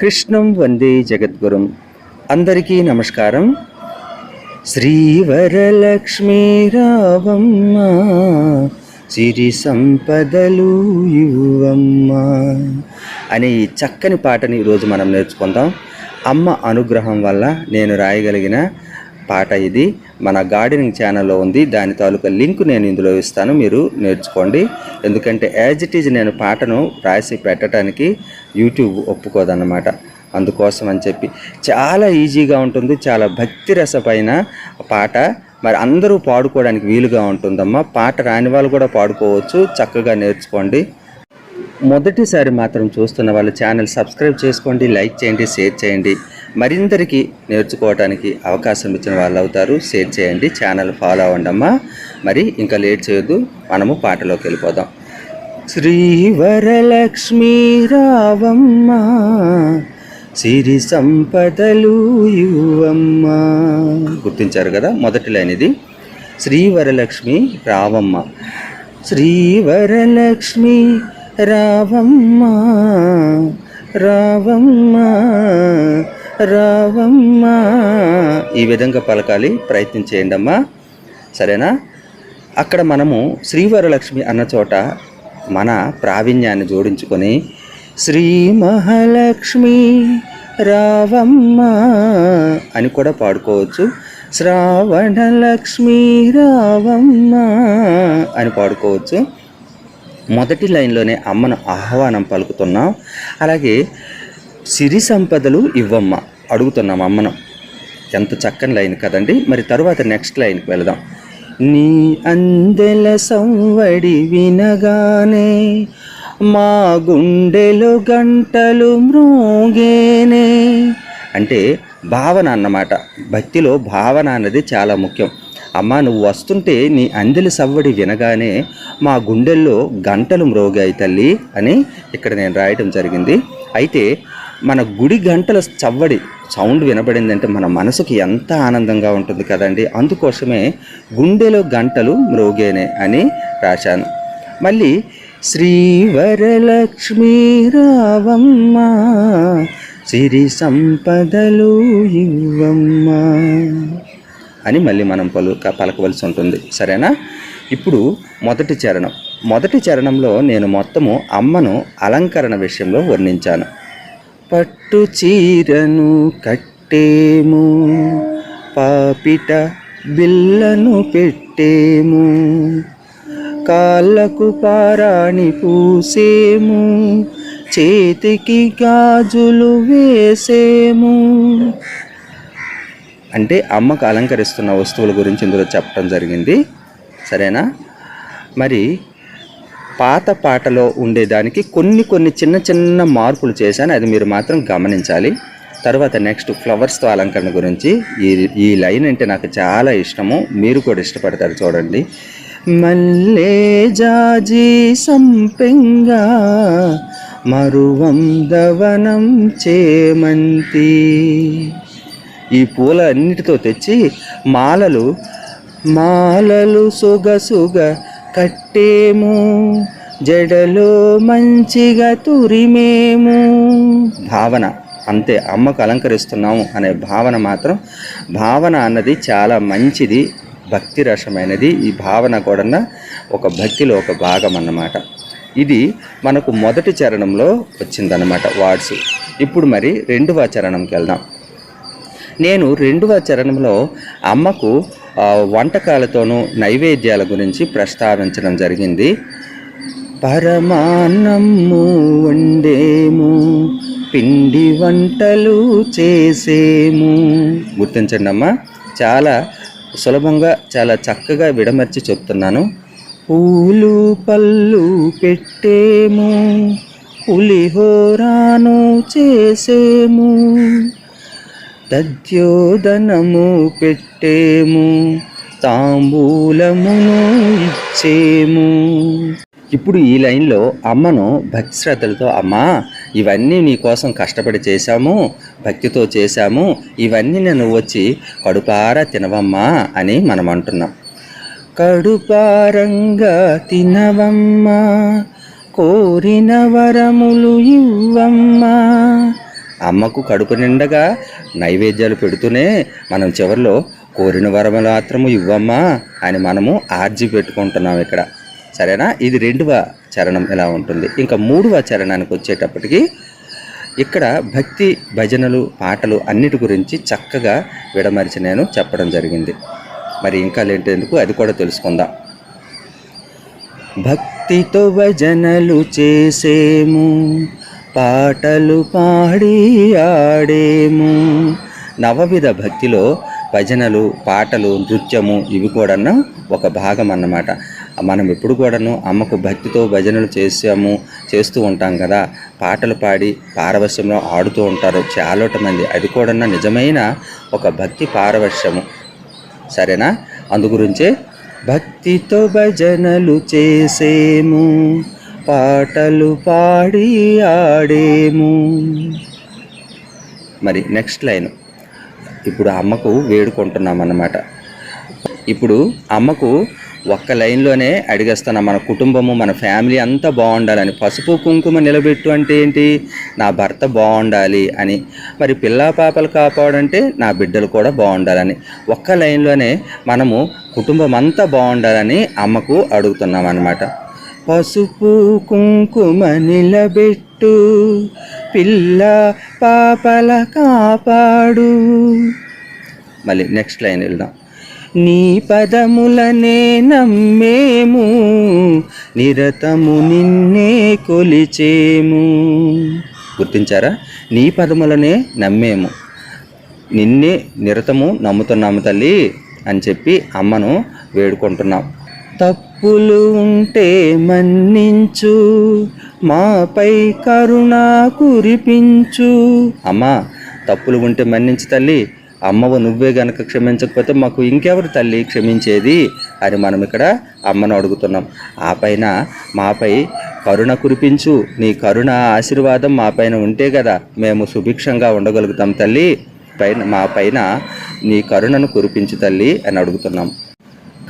కృష్ణం వందే జగద్గురుం. అందరికీ నమస్కారం. శ్రీవరలక్ష్మీ రావమ్మ సిరి సంపదలు ఇవ్వమ్మ అనే ఈ చక్కని పాటని ఈరోజు మనం నేర్చుకుందాం. అమ్మ అనుగ్రహం వల్ల నేను రాయగలిగిన పాట ఇది. మన గార్డెనింగ్ ఛానల్లో ఉంది. దాని తాలూకా లింక్ నేను ఇందులో ఇస్తాను. మీరు నేర్చుకోండి. ఎందుకంటే యాజ్ ఇట్ ఈజ్ నేను పాటను రాసి పెట్టడానికి యూట్యూబ్ ఒప్పుకోదన్నమాట. అందుకోసం అని చెప్పి చాలా ఈజీగా ఉంటుంది. చాలా భక్తి రసపైన పాట. మరి అందరూ పాడుకోవడానికి వీలుగా ఉంటుందమ్మా. పాట రాని వాళ్ళు కూడా పాడుకోవచ్చు. చక్కగా నేర్చుకోండి. మొదటిసారి మాత్రం చూస్తున్న వాళ్ళు ఛానల్ సబ్స్క్రైబ్ చేసుకోండి. లైక్ చేయండి. షేర్ చేయండి. మరిందరికి నేర్చుకోవడానికి అవకాశం ఇచ్చిన వాళ్ళు అవుతారు షేర్ చేయండి ఛానల్ ఫాలో అవ్వండమ్మా మరి ఇంకా లేట్ చేయొద్దు మనము పాటలోకి వెళ్ళిపోదాం. శ్రీవరలక్ష్మీ రావమ్మ సిరి సంపదలు ఇవ్వమ్మ. గుర్తించారు కదా మొదటి లైన్ ఇది. శ్రీవరలక్ష్మి రావమ్మ శ్రీవరలక్ష్మి రావమ్మ రావమ్మ. రావమ్మ. ఈ విధంగా పలకాలి ప్రయత్నం చేయండి అమ్మా. సరేనా? అక్కడ మనము శ్రీవరలక్ష్మి అన్న చోట మన ప్రావీణ్యాన్ని జోడించుకొని శ్రీ మహాలక్ష్మి రావమ్మ అని కూడా పాడుకోవచ్చు. శ్రావణ లక్ష్మి రావమ్మ అని పాడుకోవచ్చు. మొదటి లైన్లోనే అమ్మను ఆహ్వానం పలుకుతున్నాం. అలాగే సిరి సంపదలు ఇవ్వమ్మ అడుగుతున్నాం అమ్మను. ఎంత చక్కని లైన్ కదండి. మరి తరువాత నెక్స్ట్ లైన్కి వెళదాం. నీ అందెల సంవడి వినగానే మా గుండెలు గంటలు మ్రోగేనే అంటే భావన అన్నమాట. భక్తిలో భావన అన్నది చాలా ముఖ్యం. అమ్మ నువ్వు వస్తుంటే నీ అందెల సవ్వడి వినగానే మా గుండెల్లో గంటలు మ్రోగాయి తల్లి అని ఇక్కడ నేను రాయటం జరిగింది. అయితే మన గుడి గంటల చవ్వడి సౌండ్ వినబడిందంటే మన మనసుకి ఎంత ఆనందంగా ఉంటుంది కదండి. అందుకోసమే గుండెలో గంటలు మ్రోగేనే అని రాశాను. మళ్ళీ శ్రీవరలక్ష్మీ రావమ్మ సిరి సంపదలు ఇవ్వమ్మ అని మళ్ళీ మనం పలు పలకవలసి ఉంటుంది. సరేనా? ఇప్పుడు మొదటి చరణం. మొదటి చరణంలో నేను మొత్తము అమ్మను అలంకరణ విషయంలో వర్ణించాను. పట్టు చీరను కట్టేము పాపిట బిల్లను పెట్టేము కాళ్ళకు పారాణి పూసేము చేతికి గాజులు వేసేము. అంటే అమ్మకు అలంకరిస్తున్న వస్తువుల గురించి ఇందులో చెప్పడం జరిగింది. సరేనా? మరి పాత పాటలో ఉండేదానికి కొన్ని కొన్ని చిన్న చిన్న మార్పులు చేశాను. అది మీరు మాత్రం గమనించాలి. తర్వాత నెక్స్ట్ ఫ్లవర్స్తో అలంకరణ గురించి ఈ ఈ లైన్ అంటే నాకు చాలా ఇష్టము. మీరు కూడా ఇష్టపడతారు చూడండి. మల్లే జాజి సంపెంగా మరువందవనం చేమంతి. ఈ పూల అన్నిటితో తెచ్చి మాలలు మాలలు సొగసుగ కట్టేము. జడలో మంచిగా తురిమేము. భావన అంతే అమ్మకు అలంకరిస్తున్నాము అనే భావన మాత్రం భావన అన్నది చాలా మంచిది భక్తి రసమైనది. ఈ భావన కూడా ఒక భక్తిలో ఒక భాగం అన్నమాట. ఇది మనకు మొదటి చరణంలో వచ్చిందన్నమాట వార్డ్స్. ఇప్పుడు మరి రెండవ చరణంకి వెళ్దాం. నేను రెండవ చరణంలో అమ్మకు వంటకాలతోనూ నైవేద్యాల గురించి ప్రస్తావించడం జరిగింది. పరమాన్నము వండేము పిండి వంటలు చేసేము. గుర్తించండి అమ్మా చాలా సులభంగా చాలా చక్కగా విడమర్చి చెప్తున్నాను. పూలు పళ్ళు పెట్టేము పులిహోరాను చేసేము. దద్యోదనము పెట్టేము తాంబూలమును ఇచ్చేము. ఇప్పుడు ఈ లైన్లో అమ్మను భక్తి శ్రద్ధలతో అమ్మా ఇవన్నీ నీ కోసం కష్టపడి చేశాము భక్తితో చేశాము ఇవన్నీ నేను వచ్చి కడుపారా తినవమ్మా అని మనం అంటున్నాం. కడుపారంగా తినవమ్మా కోరిన వరములు ఇవ్వమ్మా అమ్మకు కడుపు నిండగా నైవేద్యాలు పెడుతూనే మనం చివరిలో కోరిన వరం మాత్రము ఇవ్వమ్మా అని మనము ఆర్జీ పెట్టుకుంటున్నాం ఇక్కడ. సరేనా? ఇది రెండవ చరణం ఇలా ఉంటుంది. ఇంకా మూడవ చరణానికి వచ్చేటప్పటికి ఇక్కడ భక్తి భజనలు పాటలు అన్నిటి గురించి చక్కగా విడమరిచి నేను చెప్పడం జరిగింది. మరి ఇంకా లేంటేందుకు అది కూడా తెలుసుకుందాం. భక్తితో భజనలు చేసేము. పాటలు పాడి ఆడేము. నవవిధ భక్తిలో భజనలు పాటలు నృత్యము ఇవి కూడా ఒక భాగం అన్నమాట. మనం ఎప్పుడు కూడాను అమ్మకు భక్తితో భజనలు చేసాము చేస్తూ ఉంటాం కదా. పాటలు పాడి పారవశ్యంలో ఆడుతూ ఉంటారు. చాలోట మంది. అది కూడా నిజమైన ఒక భక్తి పారవశ్యము. సరేనా? అందుగురించే భక్తితో భజనలు చేసేము. పాటలు పాడి ఆడేము. మరి నెక్స్ట్ లైన్. ఇప్పుడు అమ్మకు వేడుకుంటున్నాం అన్నమాట ఇప్పుడు అమ్మకు ఒక్క లైన్లోనే అడిగేస్తున్నాం. మన కుటుంబము మన ఫ్యామిలీ అంతా బాగుండాలని. పసుపు కుంకుమ నిలబెట్టు అంటే ఏంటి? నా భర్త బాగుండాలి అని. మరి పిల్లా పాపలు కాపాడంటే నా బిడ్డలు కూడా బాగుండాలని. ఒక్క లైన్లోనే మనము కుటుంబం అంతా బాగుండాలని అమ్మకు అడుగుతున్నాం అన్నమాట పసుపు కుంకుమ నిలబెట్టు పిల్ల పాపల కాపాడు. మళ్ళీ నెక్స్ట్ లైన్ వెళ్దాం. నీ పదములనే నమ్మేము నిరతము నిన్నే కొలిచేము. గుర్తించారా? నీ పదములనే నమ్మేము. నిన్నే నిరతము నమ్ముతున్నాము తల్లి అని చెప్పి అమ్మను వేడుకుంటున్నాం. తప్పులు ఉంటే మన్నించు. మాపై కరుణ కురిపించు. అమ్మా తప్పులు ఉంటే మన్నించు తల్లి. అమ్మవ నువ్వే గనక క్షమించకపోతే మాకు ఇంకెవరు తల్లి క్షమించేది అని మనం ఇక్కడ అమ్మను అడుగుతున్నాం. ఆ పైన మాపై కరుణ కురిపించు. నీ కరుణ ఆశీర్వాదం మా పైన ఉంటే కదా మేము సుభిక్షంగా ఉండగలుగుతాం తల్లి. పైన మా పైన నీ కరుణను కురిపించు తల్లి అని అడుగుతున్నాం.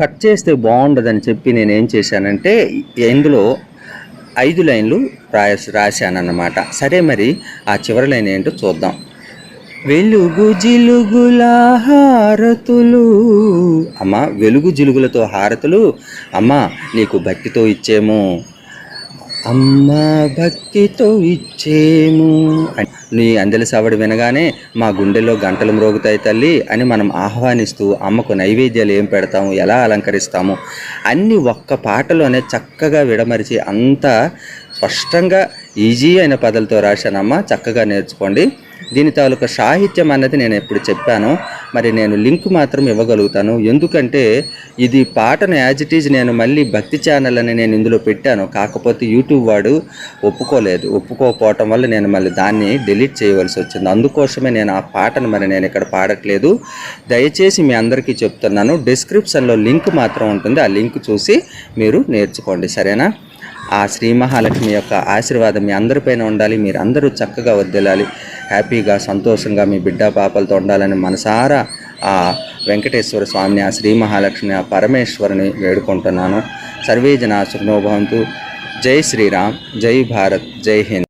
కట్ చేస్తే బాగుండదని చెప్పి నేనేం చేశానంటే ఇందులో ఐదు లైన్లు రాయ రాశానన్నమాట. సరే మరి ఆ చివరి లైన్ ఏంటో చూద్దాం. వెలుగు జిలుగుల హారతులు. అమ్మ వెలుగు జిలుగులతో హారతులు? అమ్మ నీకు భక్తితో ఇచ్చేము. అమ్మ భక్తితో ఇచ్చేము. నీ అందెల సవడి వినగానే మా గుండెలో గంటలు మ్రోగుతాయి తల్లి అని మనం ఆహ్వానిస్తూ అమ్మకు నైవేద్యాలు ఏం పెడతాము ఎలా అలంకరిస్తాము అన్ని ఒక్క పాటలోనే చక్కగా విడమరిచి అంత స్పష్టంగా ఈజీ అయిన పదలతో రాశానమ్మ. చక్కగా నేర్చుకోండి. దీని తాలూకా సాహిత్యం అన్నది నేను ఎప్పుడు చెప్పాను. మరి నేను లింక్ మాత్రం ఇవ్వగలుగుతాను. ఎందుకంటే ఇది పాటను యాజ్ ఇట్ ఈజ్ నేను మళ్ళీ భక్తి ఛానల్ అని నేను ఇందులో పెట్టాను. కాకపోతే యూట్యూబ్ వాడు ఒప్పుకోలేదు. ఒప్పుకోకపోవటం వల్ల నేను మళ్ళీ దాన్ని డిలీట్ చేయవలసి వచ్చింది. అందుకోసమే నేను ఆ పాటను మరి నేను ఇక్కడ పాడట్లేదు. దయచేసి మీ అందరికీ చెప్తున్నాను. డిస్క్రిప్షన్లో లింక్ మాత్రం ఉంటుంది. ఆ లింక్ చూసి మీరు నేర్చుకోండి. సరేనా? ఆ శ్రీ మహాలక్ష్మి యొక్క ఆశీర్వాదం మీ అందరిపైన ఉండాలి. మీరు అందరూ చక్కగా వద్దెలాలి హ్యాపీగా సంతోషంగా మీ బిడ్డ పాపలతో ఉండాలని మనసారా ఆ వెంకటేశ్వర స్వామిని ఆ శ్రీ మహాలక్ష్మి ఆ పరమేశ్వరుని వేడుకుంటున్నాను. సర్వే జనా సుఖనోభవంతు జై శ్రీరామ్. జై భారత్. జై హింద్.